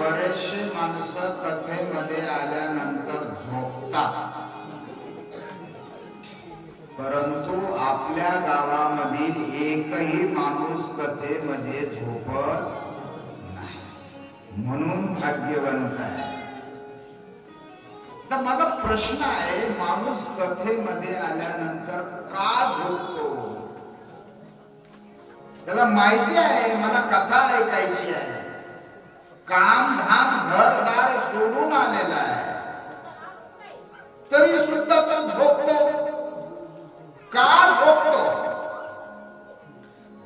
बरेचसे माणसं कथेमध्ये आल्यानंतर झोपतात. परंतु आपल्या गावामधील एकही माणूस कथेमध्ये झोपत नाही. म्हणून भाग्यवंत आहे. तर मला प्रश्न आहे माणूस कथेमध्ये आल्यानंतर का झोपतो? त्याला माहिती आहे मला कथा ऐकायची आहे. काम धाम घरदार सोडून आलेला आहे. तरी सुद्धा तो झोपतो. का झोपतो?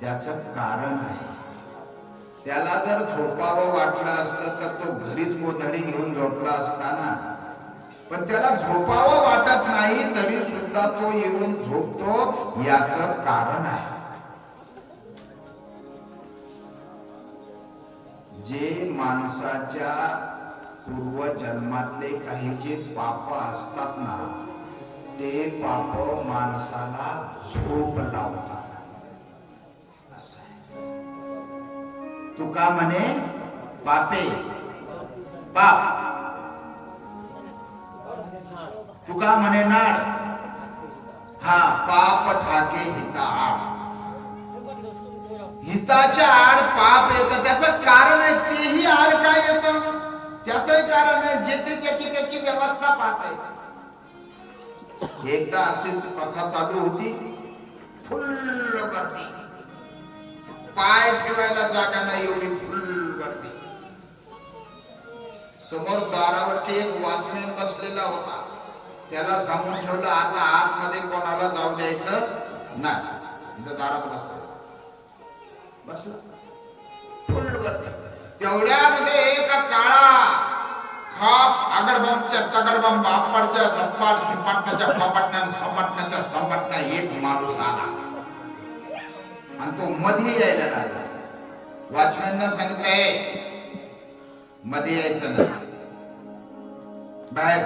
त्याच कारण आहे. त्याला जर झोपावं वाटलं असलं तर तो घरीच गोधडी घेऊन झोपला असताना पण त्याला झोपावं वाटत नाही तरी सुद्धा तो येऊन झोपतो याच कारण आहे. जे माणसाच्या पूर्वजन्मातले काही जे पाप असतात ना ते पाप माणसाला झोप लावतात. असं आहे. तुका म्हणे पापे? पाप. तुका म्हणे नाळ हा पाप ठाके हिता. आठ हिताच्या आड पाप येतं. त्याचं कारण आहे तेही आड काय येतं? त्याचंही कारण आहे जे ते त्याची त्याची व्यवस्था पाहते एकदा अशीच कथा चालू होती. फुल्ल गर्दी. पाय ठेवायला जागा नाही एवढी फुल्ल गर्दी. समोर दारावरती एक वाचमेन बसलेला होता. त्याला सांगून ठेवलं आता आतमध्ये कोणाला जाऊ द्यायचं? नाही. दारात बसायचं बसला. तेवढ्यामध्ये एका काळा खाप आगडबमच्या तगडबम बापडच्या धप्पाट धिपाटण्याच्या फपाटण्या संपटण्याच्या संपटण्या एक माणूस आला. आणि तो मध्ये यायला लागला. वॉचमॅननं सांगितलंयमध्ये यायचं नाही. बाहेर.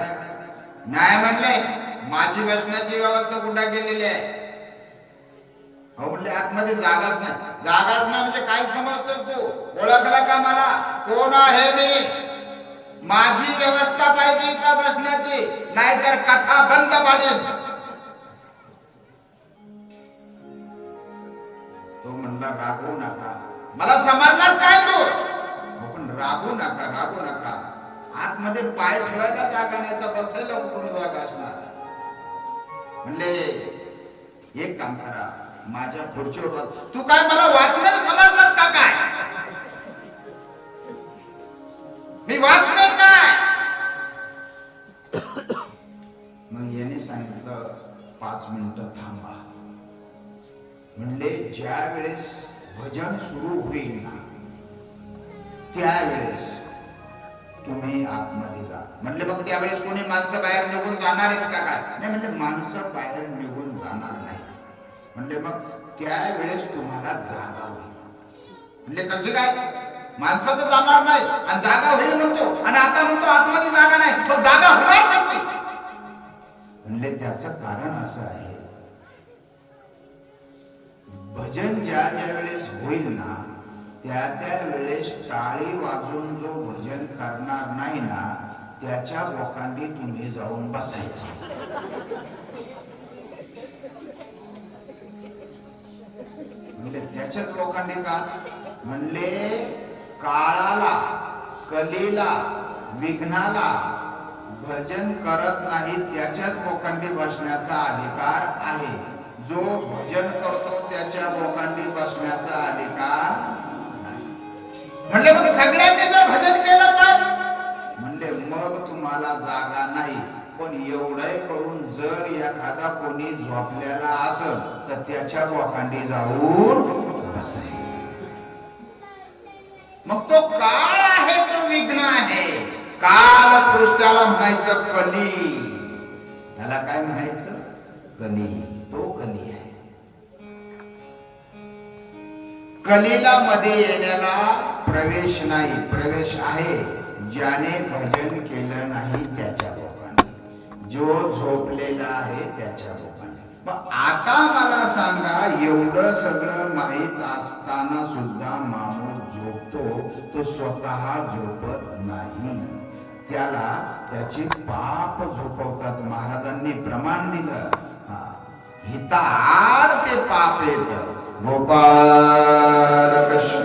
नाही म्हणले माझी बसण्याची व्यवस्था कुठं गेलेली आहे? अहो म्हणले आतमध्ये जागाच नाही. जागाच नाही म्हणजे काय समजतो तू? ओळखला का मला? कोण आहे मी? माझी व्यवस्था पाहिजे इथं बसण्याची नाहीतर कथा बंद पाहिजे तो म्हणला रागवू नका. मला समजलाच काय तू? पण रागवू नका रागू नका. आतमध्ये पाय ठेवायला जागा नाही तर बसायला पूर्ण जागा असणार? म्हणले एक काम करा. माझ्या खुर्चीवर तू काय मला वाचणार समजलास का काय? मी वाचणार काय? मग याने सांगितलं पाच मिनिटं थांबा. म्हणले ज्या वेळेस भजन सुरू होईल ना त्यावेळेस तुम्ही आतमध्ये जा. म्हणले मग त्यावेळेस कोणी माणसं बाहेर निघून जाणार आहेत का काय? नाही म्हणजे माणसं बाहेर निघून जाणार नाही म्हणले मग त्यावेळेस तुम्हाला जागा होईल. म्हणजे कसं काय? माणसं तर जाणार नाही आणि जागा होईल म्हणतो आणि आता म्हणतो आतमध्ये जागा नाही. मग जागा होणार कशी? म्हणजे त्याचं कारण असं आहे भजन ज्या ज्या वेळेस होईल ना त्या त्या वेळेस टाळी वाजून जो भजन करणार नाही ना त्याच्या लोकांनी तुम्ही जाऊन बसायचं. म्हणले त्याच्याच लोकांनी का? म्हणले काळाला कलेला विघ्नाला भजन करत नाही त्याच्याच बोकांडी बसण्याचा अधिकार आहे. जो भजन करतो त्याच्या बोकांडी बसण्याचा अधिकार म्हणले मग सगळ्यांनी जर भजन केलं तर? म्हणले मग तुम्हाला जागा नाही. पण एवढंही करून जर एखादा कोणी झोपलेला असल तर त्याच्या बोकांडी जाऊन म्हणायचं कली त्याला काय म्हणायचं? कली तो कली आहे. कलीला मध्ये येण्याला प्रवेश नाही. प्रवेश आहे. ज्याने भजन केलं नाही त्याच्या लोकांनी. जो झोपलेला आहे त्याच्या लोकांनी. मग आता मला सांगा एवढं सगळं माहीत असताना सुद्धा माणूस झोपतो तो स्वतः झोपत नाही. त्याला त्याचे पाप झोपवतात. महाराजांनी प्रमाण दिलं. हिता आड ते पाप येत. गोपाल कृष्ण.